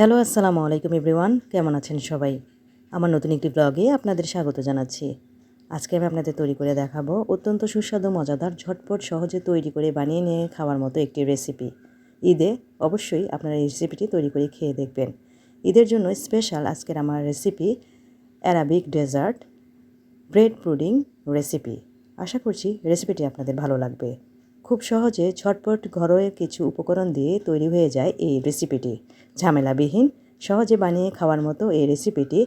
Hello, আসসালামু আলাইকুম everyone. কেমন আছেন সবাই? আমার নতুন একটি ব্লগে আপনাদের স্বাগত জানাচ্ছি। আজকে আমি আপনাদের তৈরি করে দেখাবো অত্যন্ত সুস্বাদু, মজাদার, ঝটপট, সহজে তৈরি করে বানিয়ে নিয়ে খাওয়ার মতো একটি রেসিপি ঈদে অবশ্যই আপনারা এই রেসিপিটি তৈরি করে খেয়ে দেখবেন। ঈদের জন্য স্পেশাল আজকের আমার recipe Arabic dessert bread pudding recipe আশা করছি রেসিপিটি আপনাদের ভালো লাগবে। খুব সহজে ঝটপট ঘরোয়া কিছু উপকরণ দিয়ে তৈরি হয়ে যায় এই রেসিপিটি। ঝামেলাবিহীন, সহজে বানিয়ে খাওয়ার মতো এই রেসিপিটি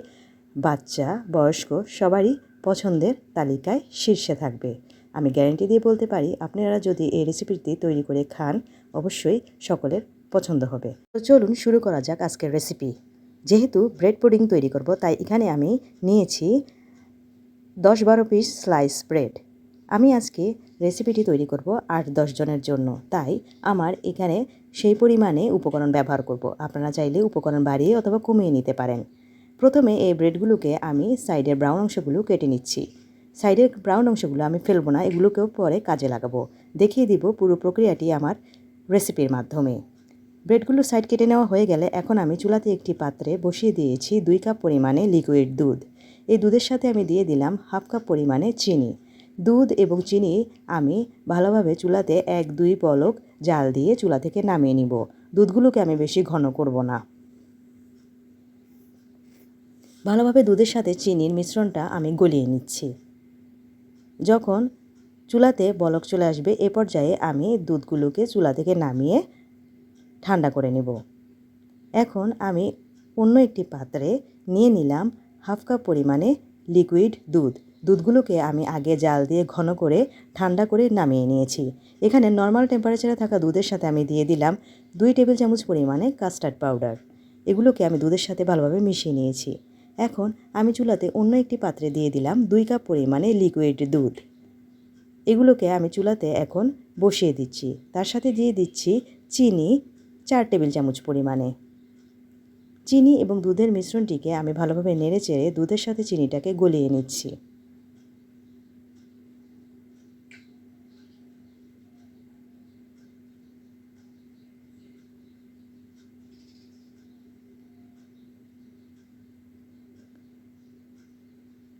বাচ্চা, বয়স্ক, সবারই পছন্দের তালিকায় শীর্ষে থাকবে। আমি গ্যারেন্টি দিয়ে বলতে পারি, আপনারা যদি এই রেসিপিটি তৈরি করে খান, অবশ্যই সকলের পছন্দ হবে। তো চলুন শুরু করা যাক আজকের রেসিপি। যেহেতু ব্রেড পুডিং তৈরি করব, তাই এখানে আমি নিয়েছি দশ বারো পিস স্লাইস ব্রেড। আমি আজকে রেসিপিটি তৈরি করব আট জনের জন্য। তাই আমার এখানে সেই পরিমাণে উপকরণ ব্যবহার করব। আপনারা চাইলে উপকরণ বাড়িয়ে অথবা কমিয়ে নিতে পারেন। প্রথমে এই ব্রেডগুলোকে আমি সাইডের ব্রাউন অংশগুলো কেটে নিচ্ছি। সাইডের ব্রাউন অংশগুলো আমি ফেলব না, এগুলোকেও পরে কাজে লাগাবো। দেখিয়ে দিব পুরো প্রক্রিয়াটি আমার রেসিপির মাধ্যমে। ব্রেডগুলো সাইড কেটে নেওয়া হয়ে গেলে এখন আমি চুলাতে একটি পাত্রে বসিয়ে দিয়েছি দুই কাপ পরিমাণে লিকুইড দুধ। এই দুধের সাথে আমি দিয়ে দিলাম হাফ কাপ পরিমাণে চিনি। দুধ এবং চিনি আমি ভালোভাবে চুলাতে এক, দুই পলক জাল দিয়ে চুলা থেকে নামিয়ে নিব। দুধগুলোকে আমি বেশি ঘন করব না। ভালোভাবে দুধের সাথে চিনির মিশ্রণটা আমি গলিয়ে নিচ্ছি। যখন চুলাতে বলক চলে আসবে, এ পর্যায়ে আমি দুধগুলোকে চুলা থেকে নামিয়ে ঠান্ডা করে নেব। এখন আমি অন্য একটি পাত্রে নিয়ে নিলাম হাফ কাপ পরিমাণে লিকুইড দুধ। দুধগুলোকে আমি আগে জাল দিয়ে ঘন করে ঠান্ডা করে নামিয়ে নিয়েছি। এখানে নর্মাল টেম্পারেচারে থাকা দুধের সাথে আমি দিয়ে দিলাম দুই টেবিল চামচ পরিমাণে কাস্টার্ড পাউডার এগুলোকে আমি দুধের সাথে ভালোভাবে মিশিয়ে নিয়েছি। এখন আমি চুলাতে অন্য একটি পাত্রে দিয়ে দিলাম দুই কাপ পরিমাণে লিকুইড দুধ। এগুলোকে আমি চুলাতে এখন বসিয়ে দিচ্ছি। তার সাথে দিয়ে দিচ্ছি চিনি চার টেবিল চামচ পরিমাণে। চিনি এবং দুধের মিশ্রণটিকে আমি ভালোভাবে নেড়ে চেড়ে দুধের সাথে চিনিটাকে গলিয়ে নিচ্ছি।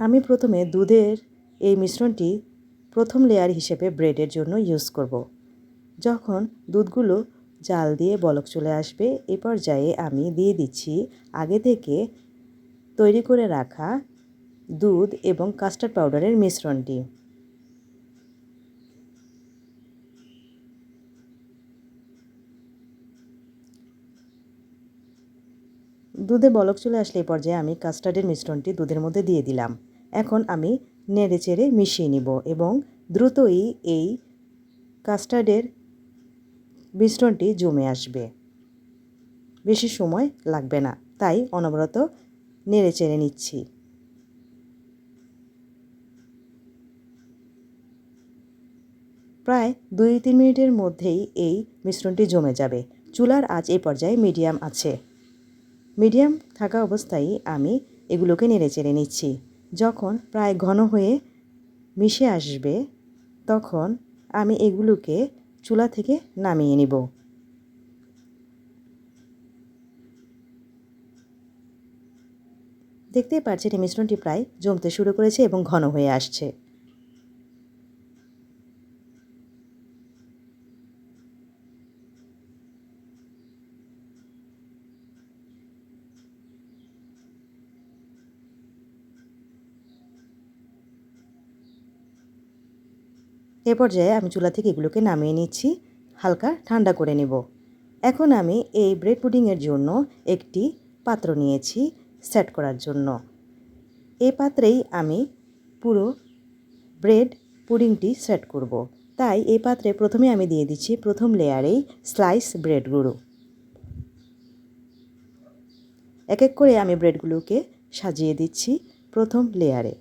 আমি প্রথমে দুধের এই মিশ্রণটি প্রথম লেয়ার হিসেবে ব্রেডের জন্য ইউজ করব। যখন দুধগুলো জাল দিয়ে বলক চলে আসবে, এ পর্যায়ে আমি দিয়ে দিচ্ছি আগে থেকে তৈরি করে রাখা দুধ এবং কাস্টার্ড পাউডারের মিশ্রণটি দুধে বলক চলে আসলে এই পর্যায়ে আমি কাস্টার্ডের মিশ্রণটি দুধের মধ্যে দিয়ে দিলাম এখন আমি নেড়ে চেড়ে মিশিয়ে নিব এবং দ্রুতই এই কাস্টার্ডের মিশ্রণটি জমে আসবে। বেশি সময় লাগবে না, তাই অনবরত নেড়ে চেড়ে নিচ্ছি। প্রায় দুই তিন মিনিটের মধ্যেই এই মিশ্রণটি জমে যাবে। চুলার আজ এই পর্যায়ে মিডিয়াম আছে। মিডিয়াম থাকা অবস্থায় আমি এগুলোকে নেড়ে চেড়ে নিচ্ছি। যখন প্রায় ঘন হয়ে মিশে আসবে, তখন আমি এগুলোকে চুলা থেকে নামিয়ে নিব। দেখতেই পাচ্ছেন এই মিশ্রণটি প্রায় জমতে শুরু করেছে এবং ঘন হয়ে আসছে। এ পর্যায়ে আমি চুলা থেকে এগুলোকে নামিয়ে নিচ্ছি, হালকা ঠান্ডা করে নেব। এখন আমি এই ব্রেড পুডিংয়ের জন্য একটি পাত্র নিয়েছি সেট করার জন্য। এই পাত্রেই আমি পুরো ব্রেড পুডিংটি সেট করব। তাই এই পাত্রে প্রথমে আমি দিয়ে দিচ্ছি প্রথম লেয়ারেই স্লাইস ব্রেডগুলো এক এক করে আমি ব্রেডগুলোকে সাজিয়ে দিচ্ছি প্রথম লেয়ারে।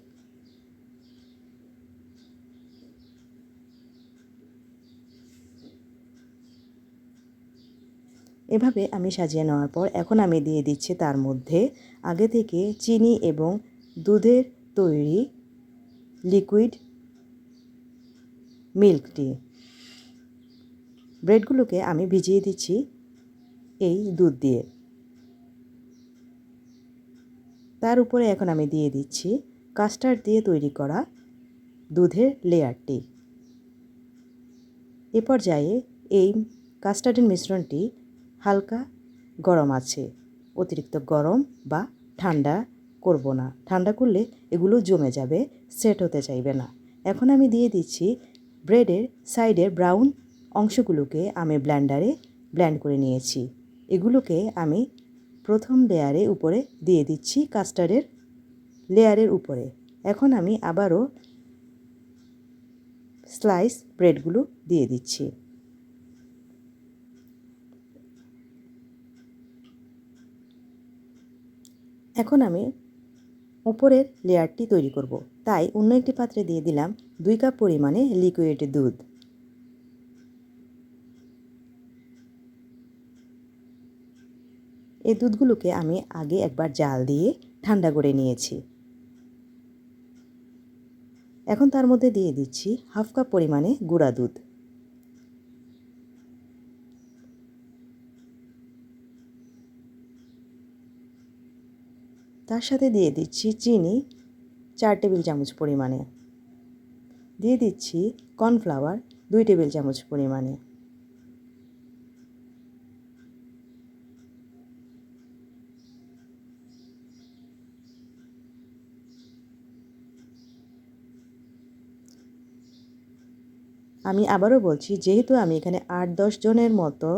এভাবে আমি সাজিয়ে নেওয়ার পর এখন আমি দিয়ে দিচ্ছি তার মধ্যে আগে থেকে চিনি এবং দুধের তৈরি লিকুইড মিল্ক টি ব্রেডগুলোকে আমি ভিজিয়ে দিচ্ছি এই দুধ দিয়ে। তার উপরে এখন আমি দিয়ে দিচ্ছি কাস্টার্ড দিয়ে তৈরি করা দুধের লেয়ারটি এ পর্যায়ে এই কাস্টার্ডের মিশ্রণটি হালকা গরম আছে। অতিরিক্ত গরম বা ঠান্ডা করব না। ঠান্ডা করলে এগুলো জমে যাবে, সেট হতে চাইবে না। এখন আমি দিয়ে দিচ্ছি ব্রেডের সাইডের ব্রাউন অংশগুলোকে আমি ব্ল্যান্ডারে ব্ল্যান্ড করে নিয়েছি। এগুলোকে আমি প্রথম লেয়ারে উপরে দিয়ে দিচ্ছি কাস্টার্ডের লেয়ারের উপরে। এখন আমি আবারও স্লাইস ব্রেডগুলো দিয়ে দিচ্ছি। এখন আমি উপরের লেয়ারটি তৈরি করব। তাই অন্য একটি পাত্রে দিয়ে দিলাম দুই কাপ পরিমাণে লিকুইড দুধ। এই দুধগুলোকে আমি আগে একবার জাল দিয়ে ঠান্ডা করে নিয়েছি। এখন তার মধ্যে দিয়ে দিচ্ছি হাফ কাপ পরিমাণে গুঁড়া দুধ। তার সাথে দিয়ে দিচ্ছি চিনি চার টেবিল চামচ পরিমাণে। দিয়ে দিচ্ছি কর্নফ্লাওয়ার দুই টেবিল চামচ পরিমাণে। আমি আবারও বলছি, যেহেতু আমি এখানে আট দশ জনের মতো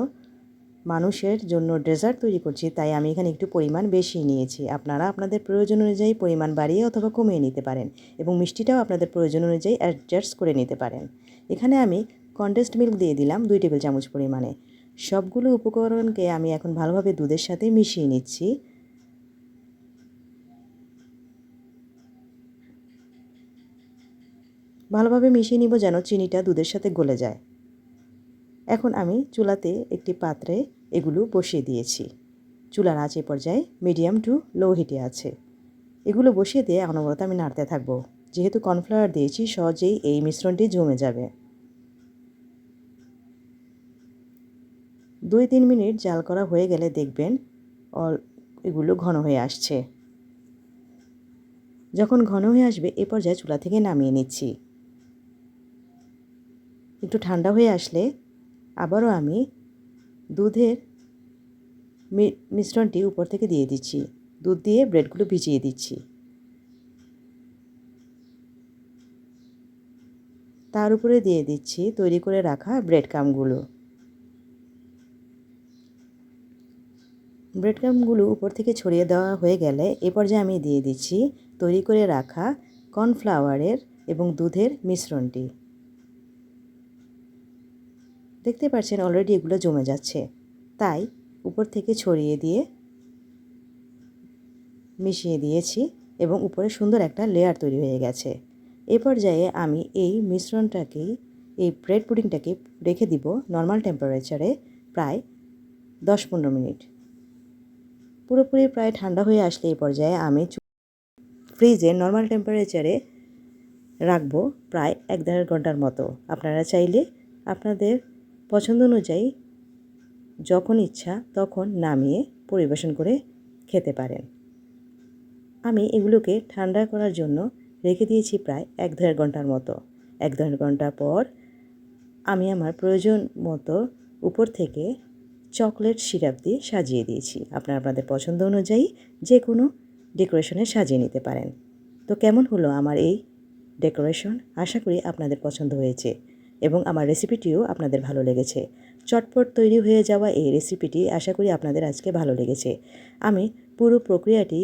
মানুষের জন্য ডেজার্ট তৈরি করছি, তাই আমি এখানে একটু পরিমাণ বেশি নিয়েছি। আপনারা আপনাদের প্রয়োজন অনুযায়ী পরিমাণ বাড়িয়ে অথবা কমিয়ে নিতে পারেন এবং মিষ্টিটাও আপনাদের প্রয়োজন অনুযায়ী অ্যাডজাস্ট করে নিতে পারেন। এখানে আমি কন্ডেন্সড মিল্ক দিয়ে দিলাম দুই টেবিল চামচ পরিমাণে। সবগুলো উপকরণকে আমি এখন ভালোভাবে দুধের সাথে মিশিয়ে নিচ্ছি। ভালোভাবে মিশিয়ে নিব যেন চিনিটা দুধের সাথে গলে যায়। এখন আমি চুলাতে একটি পাত্রে এগুলো বসিয়ে দিয়েছি। চুলার আঁচ পর্যায়ে মিডিয়াম টু লো হিটে আছে। এগুলো বসিয়ে দিয়ে অনবরত আমি নাড়তে থাকব। যেহেতু কর্নফ্লাওয়ার দিয়েছি, সহজেই এই মিশ্রণটি জমে যাবে। দুই তিন মিনিট জাল করা হয়ে গেলে দেখবেন এগুলো ঘন হয়ে আসছে। যখন ঘন হয়ে আসবে, এ পর্যায়ে চুলা থেকে নামিয়ে নিচ্ছি। একটু ঠান্ডা হয়ে আসলে আবারও আমি দুধের মিশ্রণটি উপর থেকে দিয়ে দিচ্ছি। দুধ দিয়ে ব্রেডগুলো ভিজিয়ে দিচ্ছি। তার উপরে দিয়ে দিচ্ছি তৈরি করে রাখা ব্রেড কামগুলো ব্রেড কামগুলো উপর থেকে ছড়িয়ে দেওয়া হয়ে গেলে এ পর্যায়ে আমি দিয়ে দিচ্ছি তৈরি করে রাখা কর্নফ্লাওয়ারের এবং দুধের মিশ্রণটি। দেখতে পাচ্ছেন অলরেডি এগুলো জমে যাচ্ছে। তাই উপর থেকে ছড়িয়ে দিয়ে মিশিয়ে দিয়েছি এবং উপরে সুন্দর একটা লেয়ার তৈরি হয়ে গেছে। এ পর্যায়ে আমি এই মিশ্রণটাকেই, এই ব্রেড পুডিংটাকে রেখে দিব নর্মাল টেম্পারেচারে প্রায় দশ পনেরো মিনিট। পুরোপুরি প্রায় ঠান্ডা হয়ে আসলে এই পর্যায়ে আমি ফ্রিজে নর্মাল টেম্পারেচারে রাখব প্রায় এক দেড় ঘণ্টার মতো। আপনারা চাইলে আপনাদের পছন্দ অনুযায়ী যখন ইচ্ছা তখন নামিয়ে পরিবেশন করে খেতে পারেন। আমি এগুলোকে ঠান্ডা করার জন্য রেখে দিয়েছি প্রায় এক দেড় ঘণ্টার মতো। এক দেড় ঘণ্টা পর আমি আমার প্রয়োজন মতো উপর থেকে চকলেট সিরাপ দিয়ে সাজিয়ে দিয়েছি। আপনারা আপনাদের পছন্দ অনুযায়ী যে কোনো ডেকোরেশনে সাজিয়ে নিতে পারেন। তো কেমন হলো আমার এই ডেকোরেশন? আশা করি আপনাদের পছন্দ হয়েছে। এবং আমার রেসিপিটিও আপনাদের ভালো লেগেছে। চটপট তৈরি হয়ে যাওয়া এই রেসিপিটি আশা করি আপনাদের আজকে ভালো লেগেছে। আমি পুরো প্রক্রিয়াটি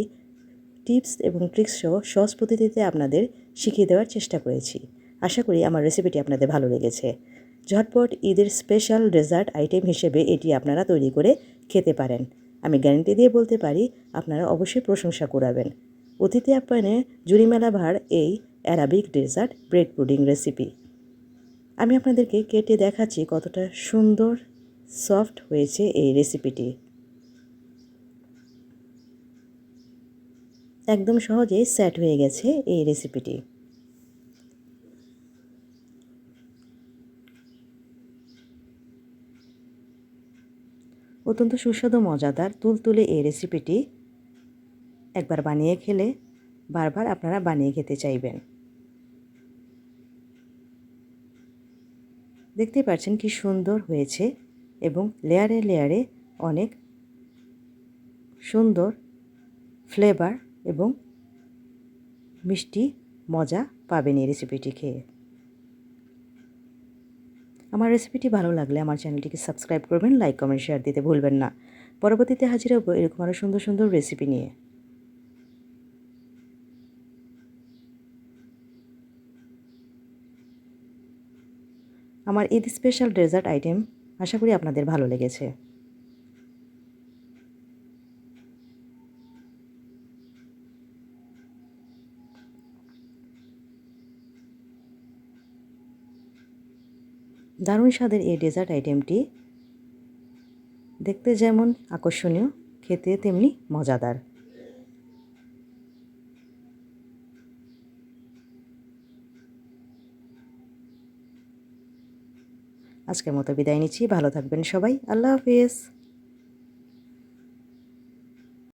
টিপস এবং ট্রিক্স সহ সহজ পদ্ধতিতে আপনাদের শিখিয়ে দেওয়ার চেষ্টা করেছি। আশা করি আমার রেসিপিটি আপনাদের ভালো লেগেছে। ঝটপট ঈদের স্পেশাল ডেজার্ট আইটেম হিসেবে এটি আপনারা তৈরি করে খেতে পারেন। আমি গ্যারান্টি দিয়ে বলতে পারি, আপনারা অবশ্যই প্রশংসা করাবেন অতিথি আপ্যায়নে জুরিমেলা ভার এই Arabic dessert bread pudding recipe আমি আপনাদেরকে কেটে দেখাচ্ছি কতটা সুন্দর সফট হয়েছে এই রেসিপিটি একদম সহজেই সেট হয়ে গেছে এই রেসিপিটি অত্যন্ত সুস্বাদু, মজাদার, তুলতুলে এই রেসিপিটি একবার বানিয়ে খেলে বারবার আপনারা বানিয়ে খেতে চাইবেন। দেখতেই পাচ্ছেন কি সুন্দর হয়েছে এবং লেয়ারে লেয়ারে অনেক সুন্দর ফ্লেভার এবং মিষ্টি মজা পাবেন এই রেসিপিটি খেয়ে। আমার রেসিপিটি ভালো লাগলে আমার চ্যানেলটিকে সাবস্ক্রাইব করবেন লাইক কমেন্ট শেয়ার দিতে ভুলবেন না। পরবর্তীতে হাজির হব এরকম আরও সুন্দর সুন্দর রেসিপি নিয়ে। আমার ঈদ স্পেশাল ডেজার্ট আইটেম আশা করি আপনাদের ভালো লেগেছে। দারুণ স্বাদের এই ডেজার্ট আইটেমটি দেখতে যেমন আকর্ষণীয়, খেতে তেমনি মজাদার। আজকের মতো বিদায় নিচ্ছি। ভালো থাকবেন সবাই। আল্লাহ হাফিজ।